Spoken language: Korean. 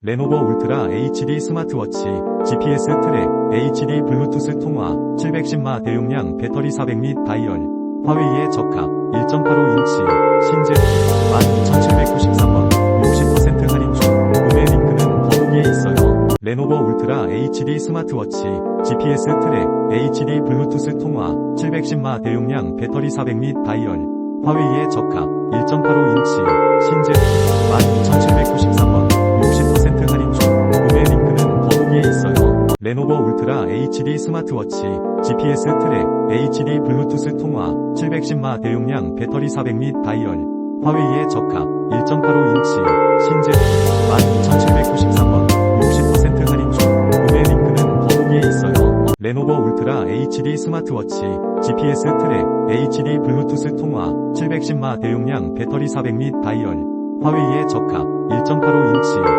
레노버 울트라 HD 스마트워치, GPS 트랙, HD 블루투스 통화, 710마 대용량 배터리 400및 다이얼, 화웨이에 적합, 1.85인치, 신제품, 12,793원, 60% 할인 중, 구매 링크는 더보기에 있어요. 레노버 울트라 HD 스마트워치, GPS 트랙, HD 블루투스 통화, 710마 대용량 배터리 400및 다이얼, 화웨이에 적합, 1.85인치, 레노버 울트라 HD 스마트워치, GPS 트랙, HD 블루투스 통화, 710마 대용량 배터리 400및 다이얼, 화웨이에 적합, 1.85인치, 신제품, 12,793원, 60% 할인 중, 구매 링크는 더보기에 있어요. 레노버 울트라 HD 스마트워치, GPS 트랙, HD 블루투스 통화, 710마 대용량 배터리 400및 다이얼, 화웨이에 적합, 1.85인치, 신제품,